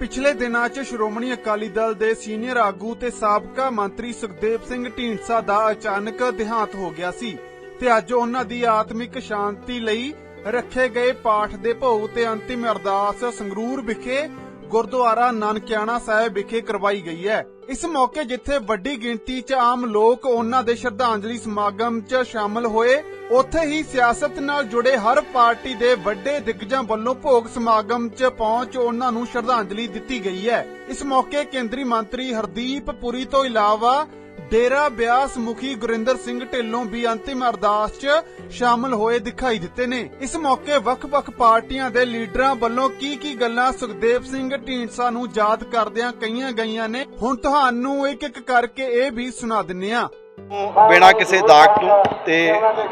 ਪਿਛਲੇ ਦਿਨਾਂ 'ਚ ਸ਼੍ਰੋਮਣੀ ਅਕਾਲੀ ਦਲ ਦੇ ਸੀਨੀਅਰ ਆਗੂ ਤੇ ਸਾਬਕਾ ਮੰਤਰੀ ਸੁਖਦੇਵ ਸਿੰਘ ਢੀਂਡਸਾ ਦਾ ਅਚਾਨਕ ਦੇਹਾਂਤ ਹੋ ਗਿਆ ਸੀ ਤੇ ਅੱਜ ਉਹਨਾਂ ਦੀ ਆਤਮਿਕ ਸ਼ਾਂਤੀ ਲਈ ਰੱਖੇ ਗਏ ਪਾਠ ਦੇ ਭੋਗ ਤੇ ਅੰਤਿਮ ਅਰਦਾਸ ਸੰਗਰੂਰ ਵਿਖੇ ਗੁਰਦੁਆਰਾ ਨਾਨਕਿਆਣਾ ਸਾਹਿਬ ਵਿਖੇ ਕਰਵਾਈ ਗਈ ਹੈ। ਇਸ ਮੌਕੇ ਜਿੱਥੇ ਵੱਡੀ ਗਿਣਤੀ 'ਚ ਆਮ ਲੋਕ ਉਹਨਾਂ ਦੇ ਸ਼ਰਧਾਂਜਲੀ ਸਮਾਗਮ 'ਚ ਸ਼ਾਮਲ ਹੋਏ ਉੱਥੇ ਹੀ ਸਿਆਸਤ ਨਾਲ ਜੁੜੇ ਹਰ ਪਾਰਟੀ ਦੇ ਵੱਡੇ ਦਿੱਗਜਾਂ ਵੱਲੋਂ ਭੋਗ ਸਮਾਗਮ 'ਚ ਪਹੁੰਚ ਉਹਨਾਂ ਨੂੰ ਸ਼ਰਧਾਂਜਲੀ ਦਿੱਤੀ ਗਈ ਹੈ। ਇਸ ਮੌਕੇ ਕੇਂਦਰੀ ਮੰਤਰੀ ਹਰਦੀਪ ਪੁਰੀ ਤੋਂ ਇਲਾਵਾ ਡੇਰਾ ਬਿਆਸ ਮੁਖੀ ਗੁਰਿੰਦਰ ਸਿੰਘ ਢਿੱਲੋਂ ਵੀ ਅੰਤਿਮ ਅਰਦਾਸ 'ਚ ਸ਼ਾਮਲ ਹੋਏ ਦਿਖਾਈ ਦਿੱਤੇ ਨੇ। ਇਸ ਮੌਕੇ ਵੱਖ-ਵੱਖ ਪਾਰਟੀਆਂ ਦੇ ਲੀਡਰਾਂ ਵੱਲੋਂ ਕੀ ਕੀ ਗੱਲਾਂ ਸੁਖਦੇਵ ਸਿੰਘ ਢੀਂਡਸਾ ਨੂੰ ਯਾਦ ਕਰਦਿਆਂ ਕਹੀਆਂ ਗਈਆਂ ਨੇ। ਹੁਣ ਤੁਹਾਨੂੰ ਇੱਕ-ਇੱਕ ਕਰਕੇ ਇਹ ਵੀ ਸੁਣਾ ਦਿੰਨੇ ਆ ਬਿਨਾ ਕਿਸੇ ਦਾਗ ਤੋਂ ਤੇ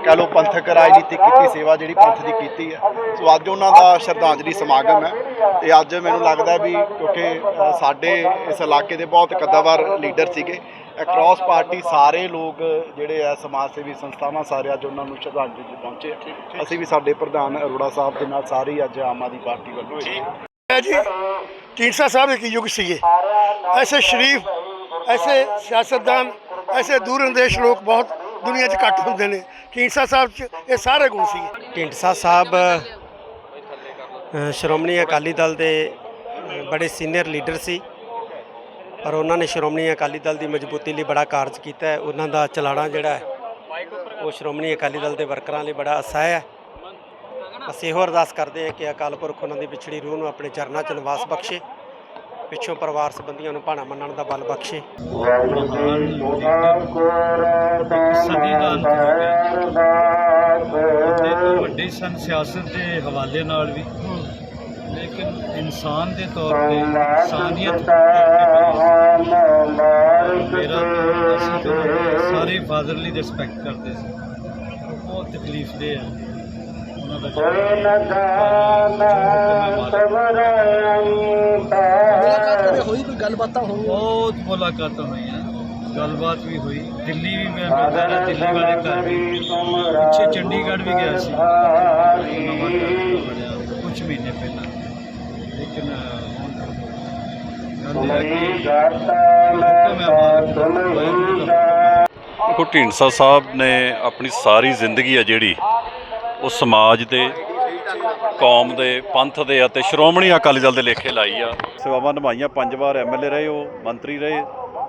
ਕਹ ਲੋ ਪੰਥਕ ਰਾਜਨੀਤੀ ਕੀਤੀ ਸੇਵਾ ਜਿਹੜੀ ਪੰਥ ਦੀ ਕੀਤੀ ਹੈ। ਸੋ ਅੱਜ ਉਹਨਾਂ ਦਾ ਸ਼ਰਧਾਂਜਲੀ ਸਮਾਗਮ ਹੈ ਤੇ ਅੱਜ ਮੈਨੂੰ ਲੱਗਦਾ ਵੀ ਕਿਉਂਕਿ ਸਾਡੇ ਇਸ ਇਲਾਕੇ ਦੇ ਬਹੁਤ ਕਦਾਵਰ ਲੀਡਰ ਸੀਗੇ। ਅਕ੍ਰੋਸ ਪਾਰਟੀ ਸਾਰੇ ਲੋਕ ਜਿਹੜੇ ਆ ਸਮਾਜ ਸੇਵੀ ਸੰਸਥਾਵਾਂ ਸਾਰੇ ਅੱਜ ਉਹਨਾਂ ਨੂੰ ਸ਼ਰਧਾਂਜਲੀ ਪਹੁੰਚੇ। ਅਸੀਂ ਵੀ ਸਾਡੇ ਪ੍ਰਧਾਨ ਅਰੋੜਾ ਸਾਹਿਬ ਦੇ ਨਾਲ ਸਾਰੇ ਹੀ ਅੱਜ ਆਮ ਆਦਮੀ ਪਾਰਟੀ ਵੱਲੋਂ जी ਢੀਂਡਸਾ ਸਾਹਿਬ ਇੱਕ ਯੁੱਗ ਸੀਗੇ। ਐਸੇ ਸ਼ਰੀਫ ਐਸੇ ਸਿਆਸਤਦਾਨ ਐਸੇ ਦੂਰਅੰਦੇਸ਼ ਲੋਕ ਬਹੁਤ ਦੁਨੀਆ 'ਚ ਘੱਟ ਹੁੰਦੇ ਨੇ। ਢੀਂਡਸਾ ਸਾਹਿਬ 'ਚ ਇਹ ਸਾਰੇ ਗੁਣ ਸੀ। ਢੀਂਡਸਾ ਸਾਹਿਬ ਸ਼੍ਰੋਮਣੀ ਅਕਾਲੀ ਦਲ ਦੇ ਬੜੇ ਸੀਨੀਅਰ ਲੀਡਰ ਸੀ। ਪਰ ਉਹਨਾਂ ਨੇ ਸ਼੍ਰੋਮਣੀ ਅਕਾਲੀ ਦਲ ਦੀ ਮਜ਼ਬੂਤੀ ਲਈ ਬੜਾ ਕਾਰਜ ਕੀਤਾ ਹੈ। ਉਹਨਾਂ ਦਾ ਚਲਾਣਾ ਜਿਹੜਾ ਹੈ, ਉਹ ਸ਼੍ਰੋਮਣੀ ਅਕਾਲੀ ਦਲ ਦੇ ਵਰਕਰਾਂ ਲਈ ਬੜਾ ਅਸਹਿ ਹੈ। ਅਸੀਂ ਇਹੋ ਅਰਦਾਸ ਕਰਦੇ ਹਾਂ ਕਿ ਅਕਾਲ ਪੁਰਖ ਉਹਨਾਂ ਦੀ ਵਿਛੜੀ ਰੂਹ ਨੂੰ ਆਪਣੇ ਚਰਨਾਂ 'ਚ ਨਿਵਾਸ ਬਖਸ਼ੇ। ਪਿੱਛੋਂ ਪਰਿਵਾਰ ਸੰਬੰਧੀਆਂ ਨੂੰ ਭਾਣਾ ਮੰਨਣ ਦਾ ਬਲ ਬਖਸ਼ੇ। ਸਦੀ ਦਾ ਅੰਤ ਹੋ ਗਿਆ ਵੱਡੇ ਸਨ ਸਿਆਸਤ ਦੇ ਹਵਾਲੇ ਨਾਲ ਵੀ। ਲੇਕਿਨ ਇਨਸਾਨ ਦੇ ਤੌਰ ਤੇ ਇਨਸਾਨੀਅਤ ਮੇਰਾ ਅਸੀਂ ਸਾਰੇ ਫਾਦਰ ਲਈ ਰਿਸਪੈਕਟ ਕਰਦੇ ਸੀ। ਬਹੁਤ ਤਕਲੀਫ ਦੇ ਆ। ਦਾ ਹੋਈ? ਕੋਈ ਗੱਲਬਾਤਾਂ ਹੋਈ ਬਹੁਤ ਮੁਲਾਕਾਤਾਂ ਹੋਈਆਂ ਗੱਲਬਾਤ ਵੀ ਹੋਈ। ਦਿੱਲੀ ਵੀ ਮੈਂ ਮਿਲਦਾ ਰਿਹਾ ਦਿੱਲੀ ਵਾਲੇ ਘਰ ਵੀ। ਪਿੱਛੇ ਚੰਡੀਗੜ੍ਹ ਵੀ ਗਿਆ ਸੀ। ਕੁਝ ਮਹੀਨੇ ਪਹਿਲਾਂ। ਲੇਕਿਨ ਕਿ ਢੀਂਡਸਾ ਸਾਹਿਬ ਨੇ ਆਪਣੀ ਸਾਰੀ ਜ਼ਿੰਦਗੀ ਆ ਜਿਹੜੀ ਉਹ ਸਮਾਜ ਦੇ ਕੌਮ ਦੇ ਪੰਥ ਦੇ ਅਤੇ ਸ਼੍ਰੋਮਣੀ ਅਕਾਲੀ ਦਲ ਦੇ ਲੇਖੇ ਲਾਈ ਆ। ਸੇਵਾਵਾਂ ਨਿਭਾਈਆਂ ਪੰਜ ਵਾਰ ਐਮਐਲਏ ਰਹੇ ਉਹ ਮੰਤਰੀ ਰਹੇ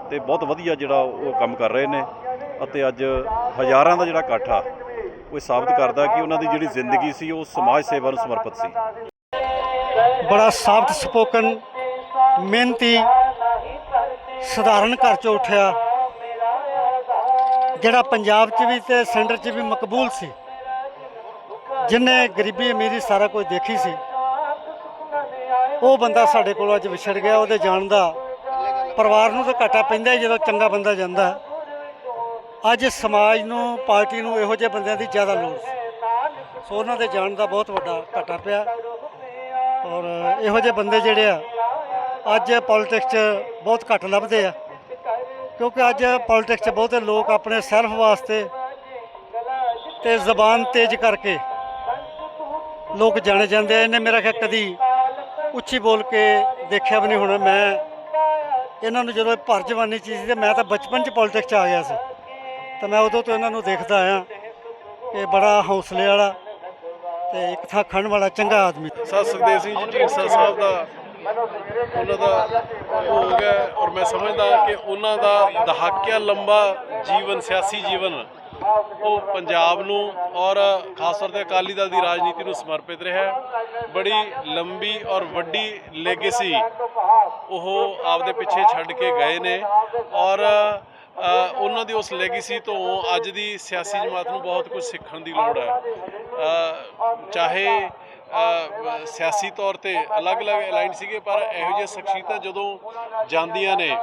ਤੇ ਬਹੁਤ ਵਧੀਆ ਜਿਹੜਾ ਉਹ ਕੰਮ ਕਰ ਰਹੇ ਨੇ ਅਤੇ ਅੱਜ ਹਜ਼ਾਰਾਂ ਦਾ ਜਿਹੜਾ ਇਕੱਠ ਆ ਉਹ ਇਹ ਸਾਬਤ ਕਰਦਾ ਕਿ ਉਹਨਾਂ ਦੀ ਜਿਹੜੀ ਜ਼ਿੰਦਗੀ ਸੀ ਉਹ ਸਮਾਜ ਸੇਵਾ ਨੂੰ ਸਮਰਪਿਤ ਸੀ। ਬੜਾ ਸਾਫਟ ਸਪੋਕਨ ਮਿਹਨਤੀ ਸਧਾਰਨ ਘਰ ਚੋਂ ਉੱਠਿਆ ਜਿਹੜਾ ਪੰਜਾਬ 'ਚ ਵੀ ਤੇ ਸੈਂਟਰ 'ਚ ਵੀ ਮਕਬੂਲ ਸੀ। ਜਿਨੇ ਗਰੀਬੀ ਅਮੀਰੀ ਸਾਰਾ ਕੁਝ ਦੇਖੀ ਸੀ, ਉਹ ਬੰਦਾ ਸਾਡੇ ਕੋਲ ਅੱਜ ਵਿਛੜ ਗਿਆ, ਉਹਦੇ ਜਾਣ ਦਾ ਪਰਿਵਾਰ ਨੂੰ ਤਾਂ ਘਾਟਾ ਪੈਂਦਾ ਹੀ ਜਦੋਂ ਚੰਗਾ ਬੰਦਾ ਜਾਂਦਾ। ਅੱਜ ਸਮਾਜ ਨੂੰ, ਪਾਰਟੀ ਨੂੰ ਇਹੋ ਜਿਹੇ ਬੰਦਿਆਂ ਦੀ ਜ਼ਿਆਦਾ ਲੋੜ ਸੀ। ਸੋ ਉਹਨਾਂ ਦੇ ਜਾਣ ਦਾ ਬਹੁਤ ਵੱਡਾ ਘਾਟਾ ਪਿਆ। ਔਰ ਇਹੋ ਜਿਹੇ ਬੰਦੇ ਜਿਹੜੇ ਆ, ਅੱਜ ਪੋਲਿਟਿਕਸ 'ਚ ਬਹੁਤ ਘੱਟ ਲੱਭਦੇ ਆ। ਕਿਉਂਕਿ ਅੱਜ ਪੋਲਿਟਿਕਸ 'ਚ ਬਹੁਤੇ ਲੋਕ ਆਪਣੇ ਸੈਲਫ ਵਾਸਤੇ ਤੇ ਜ਼ਬਾਨ ਤੇਜ਼ ਕਰਕੇ ਲੋਕ ਜਾਣੇ ਜਾਂਦੇ ਆ, ਇਹਨੇ ਮੇਰਾ ਖਿਆਲ ਕਦੀ ਉੱਚੀ ਬੋਲ ਕੇ ਦੇਖਿਆ ਵੀ ਨਹੀਂ ਹੋਣਾ। ਮੈਂ ਇਹਨਾਂ ਨੂੰ ਜਦੋਂ ਇਹ ਭਰ ਜਵਾਨੀ ਚੀਜ਼ ਸੀ ਤੇ ਮੈਂ ਤਾਂ ਬਚਪਨ 'ਚ ਪੋਲਿਟਿਕਸ 'ਚ ਆ ਗਿਆ ਸੀ। ਤਾਂ ਮੈਂ ਉਦੋਂ ਤੋਂ ਇਹਨਾਂ ਨੂੰ ਦੇਖਦਾ ਆਇਆ ਕਿ ਬੜਾ ਹੌਸਲੇ ਵਾਲਾ ਤੇ ਇੱਕ ਥਾਂ ਖੜਨ ਵਾਲਾ ਚੰਗਾ ਆਦਮੀ। ਸਰ, ਸੁਖਦੇਵ ਸਿੰਘ ਜੀ, ਢੀਂਡਸਾ ਸਾਹਿਬ ਦਾ ਉਹਨਾਂ ਦਾ ਹੋ ਗਿਆ ਔਰ ਮੈਂ ਸਮਝਦਾ ਕਿ ਉਹਨਾਂ ਦਾ ਦਹਾਕਿਆ ਲੰਬਾ ਜੀਵਨ, ਸਿਆਸੀ ਜੀਵਨ ਉਹ ਪੰਜਾਬ ਨੂੰ ਔਰ ਖਾਸ ਤੌਰ ਤੇ ਅਕਾਲੀ ਦਲ ਦੀ ਰਾਜਨੀਤੀ ਨੂੰ ਸਮਰਪਿਤ ਰਿਹਾ ਬੜੀ ਲੰਬੀ ਔਰ ਵੱਡੀ ਲੈਗੇਸੀ ਉਹ ਆਪਦੇ ਪਿੱਛੇ ਛੱਡ ਕੇ ਗਏ ਨੇ। ਔਰ ਉਹਨਾਂ ਦੀ ਉਸ ਲੈਗੇਸੀ ਤੋਂ ਅੱਜ ਦੀ ਸਿਆਸੀ ਜਮਾਤ ਨੂੰ ਬਹੁਤ ਕੁਝ ਸਿੱਖਣ ਦੀ ਲੋੜ ਹੈ। ਚਾਹੇ ਸਿਆਸੀ ਤੌਰ ਤੇ ਅਲੱਗ-ਅਲੱਗ ਅਲਾਈਨ ਸੀਗੇ, ਪਰ ਇਹੋ ਜਿਹੇ ਸ਼ਖਸੀਅਤਾਂ ਜਦੋਂ ਜਾਂਦੀਆਂ ਨੇ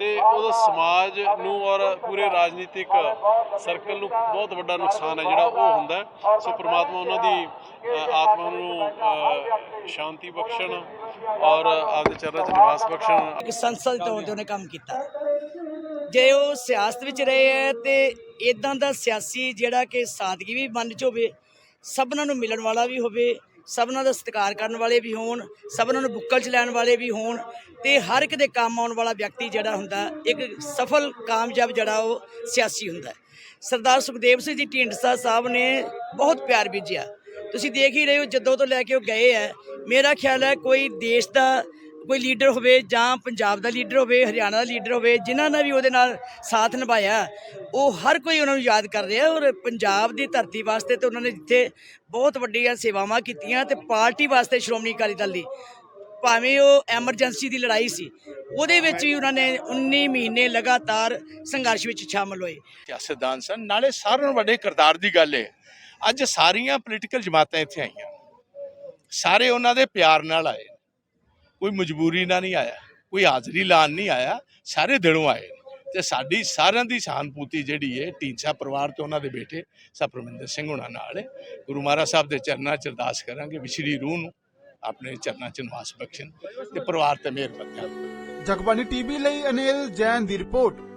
ਤੇ ਉਹਦਾ ਸਮਾਜ ਨੂੰ ਔਰ ਪੂਰੇ ਰਾਜਨੀਤਿਕ ਸਰਕਲ ਨੂੰ ਬਹੁਤ ਵੱਡਾ ਨੁਕਸਾਨ ਹੈ ਜਿਹੜਾ ਉਹ ਹੁੰਦਾ ਸੋ ਪ੍ਰਮਾਤਮਾ ਉਹਨਾਂ ਦੀ ਆਤਮਾ ਨੂੰ ਸ਼ਾਂਤੀ ਬਖਸ਼ਣ ਔਰ ਆਪਦੇ ਚਰਨਾਂ 'ਚ ਨਿਵਾਸ ਬਖਸ਼ਣ। ਇੱਕ ਸੰਸਦ ਤੌਰ ਤੇ ਉਹਨੇ ਕੰਮ ਕੀਤਾ। ਜੇ ਉਹ ਸਿਆਸਤ ਵਿੱਚ ਰਹੇ ਹੈ ਤੇ ਇਦਾਂ ਦਾ ਸਿਆਸੀ ਜਿਹੜਾ ਕਿ ਸਾਦਗੀ ਵੀ ਮਨ ਚ ਹੋਵੇ, ਸਭਨਾਂ ਨੂੰ ਮਿਲਣ ਵਾਲਾ ਵੀ ਹੋਵੇ ਸਭਨਾਂ ਦਾ ਸਤਿਕਾਰ ਕਰਨ ਵਾਲੇ ਵੀ ਹੋਣ, ਸਭਨਾਂ ਨੂੰ ਬੁੱਕਲ ਚ ਲੈਣ ਵਾਲੇ ਵੀ ਹੋਣ ਤੇ ਹਰ ਇੱਕ ਦੇ ਕੰਮ ਆਉਣ ਵਾਲਾ ਵਿਅਕਤੀ ਜਿਹੜਾ ਹੁੰਦਾ, ਇੱਕ ਸਫਲ, ਕਾਮਯਾਬ ਜਿਹੜਾ ਉਹ ਸਿਆਸੀ ਹੁੰਦਾ। ਸਰਦਾਰ ਸੁਖਦੇਵ ਸਿੰਘ ਜੀ ਢੀਂਡਸਾ ਸਾਹਿਬ ਨੇ ਬਹੁਤ ਪਿਆਰ ਬੀਜਿਆ। ਤੁਸੀਂ ਦੇਖ ਹੀ ਰਹੇ ਹੋ, ਜਦੋਂ ਤੋਂ ਲੈ ਕੇ ਉਹ ਗਏ ਹੈ ਮੇਰਾ ਖਿਆਲ ਹੈ ਕੋਈ ਦੇਸ਼ ਦਾ ਕੋਈ ਲੀਡਰ ਹੋਵੇ ਜਾਂ ਪੰਜਾਬ ਦਾ ਲੀਡਰ ਹੋਵੇ, ਹਰਿਆਣਾ ਦਾ ਲੀਡਰ ਹੋਵੇ, ਜਿਨ੍ਹਾਂ ਨੇ ਵੀ ਉਹਦੇ ਨਾਲ ਸਾਥ ਨਿਭਾਇਆ, ਉਹ ਹਰ ਕੋਈ ਉਹਨਾਂ ਨੂੰ ਯਾਦ ਕਰ ਰਿਹਾ ਔਰ ਪੰਜਾਬ ਦੀ ਧਰਤੀ ਵਾਸਤੇ ਤੇ ਉਹਨਾਂ ਨੇ ਜਿੱਥੇ ਬਹੁਤ ਵੱਡੀਆਂ ਸੇਵਾਵਾਂ ਕੀਤੀਆਂ ਤੇ ਪਾਰਟੀ ਵਾਸਤੇ ਸ਼੍ਰੋਮਣੀ ਅਕਾਲੀ ਦਲ ਦੀ, ਭਾਵੇਂ ਉਹ ਐਮਰਜੈਂਸੀ ਦੀ ਲੜਾਈ ਸੀ, ਉਹਦੇ ਵਿੱਚ ਵੀ ਉਹਨਾਂ ਨੇ 19 ਮਹੀਨੇ ਲਗਾਤਾਰ ਸੰਘਰਸ਼ ਵਿੱਚ ਸ਼ਾਮਲ ਹੋਏ। ਸਿਆਸਤਦਾਨ ਸਨ? ਨਾਲੇ ਸਾਰਿਆਂ ਨੂੰ ਵੱਡੇ ਕਿਰਦਾਰ ਦੀ ਗੱਲ ਹੈ ਅੱਜ ਸਾਰੀਆਂ ਪੋਲੀਟੀਕਲ ਜਮਾਤਾਂ ਇੱਥੇ ਆਈਆਂ। ਸਾਰੇ ਉਹਨਾਂ ਦੇ ਪਿਆਰ ਨਾਲ ਆਏ। ਕੋਈ ਮਜਬੂਰੀ ਨਾਲ ਨਹੀਂ ਆਇਆ, ਕੋਈ ਹਾਜ਼ਰੀ ਲਾਣ ਨਹੀਂ ਆਇਆ, ਸਾਰੇ ਦਿਲੋਂ ਆਏ ਤੇ ਸਾਡੀ ਸਾਰਿਆਂ ਦੀ ਸਹਾਨੁਭੂਤੀ ਜਿਹੜੀ ਹੈ ਢੀਂਸਾ ਪਰਿਵਾਰ ਤੇ ਉਹਨਾਂ ਦੇ ਬੇਟੇ ਸਪਰਮਿੰਦਰ ਸਿੰਘ ਹੋਣਾ ਨਾਲ ਗੁਰੂ ਮਹਾਰਾਜ ਸਾਹਿਬ ਦੇ ਚਰਨਾਂ 'ਚ ਅਰਦਾਸ ਕਰਾਂਗੇ ਵਿਛੜੀ ਰੂਹ ਨੂੰ ਆਪਣੇ ਚਰਨਾਂ 'ਚ ਨਿਵਾਸ ਬਖਸ਼ਣ ਤੇ ਪਰਿਵਾਰ ਤੇ ਮਿਹਰ ਬਖਸ਼ਣ ਜਗਬਾਨੀ ਟੀਵੀ ਲਈ ਅਨਿਲ ਜੈਨ ਦੀ ਰਿਪੋਰਟ।